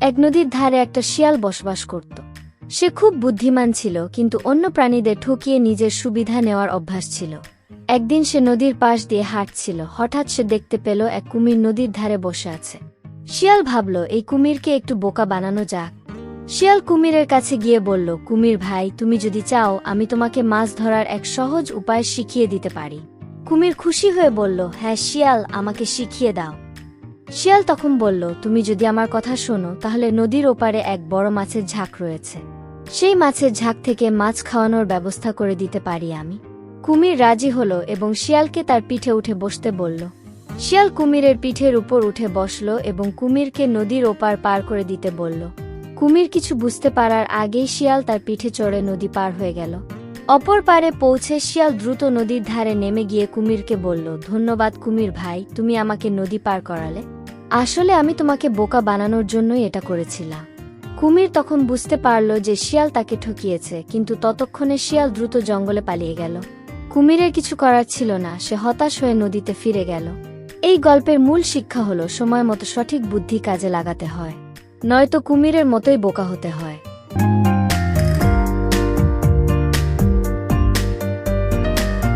এক নদীর ধারে একটা শিয়াল বসবাস করত। সে খুব বুদ্ধিমান ছিল, কিন্তু অন্য প্রাণীদের ঠকিয়ে নিজের সুবিধা নেওয়ার অভ্যাস ছিল। একদিন সে নদীর পাশ দিয়ে হাঁটছিল, হঠাৎ সে দেখতে পেল এক কুমির নদীর ধারে বসে আছে। শিয়াল ভাবল, এই কুমিরকে একটু বোকা বানানো যাক। শিয়াল কুমিরের কাছে গিয়ে বলল, কুমির ভাই, তুমি যদি চাও, আমি তোমাকে মাছ ধরার এক সহজ উপায় শিখিয়ে দিতে পারি। কুমির খুশি হয়ে বলল হ্যাঁ শিয়াল, আমাকে শিখিয়ে দাও। শিয়াল তখন বলল, তুমি যদি আমার কথা শোনো, তাহলে নদীর ওপারে এক বড় মাছের ঝাঁক রয়েছে। সেই মাছের ঝাঁক থেকে মাছ খাওয়ানোর ব্যবস্থা করে দিতে পারি আমি। কুমির রাজি হলো এবং শিয়ালকে তার পিঠে উঠে বসতে বলল। শিয়াল কুমিরের পিঠের উপর উঠে বসল এবং কুমিরকে নদীর ওপার পার করে দিতে বলল। কুমির কিছু বুঝতে পারার আগেই শিয়াল তার পিঠে চড়ে নদী পার হয়ে গেল। অপর পারে পৌঁছে শিয়াল দ্রুত নদীর ধারে নেমে গিয়ে কুমিরকে বলল, ধন্যবাদ কুমির ভাই, তুমি আমাকে নদী পার করালে। আসলে আমি তোমাকে বোকা বানানোর জন্যই এটা করেছিলাম কুমির তখন বুঝতে পারল যে শিয়াল তাকে ঠকিয়েছে, কিন্তু ততক্ষণে শিয়াল দ্রুত জঙ্গলে পালিয়ে গেল। কুমিরের কিছু করার ছিল না, সে হতাশ হয়ে নদীতে ফিরে গেল। এই গল্পের মূল শিক্ষা হলো, সময় মতো সঠিক বুদ্ধি কাজে লাগাতে হয়। নয়তো কুমিরের মতোই বোকা হতে হয়।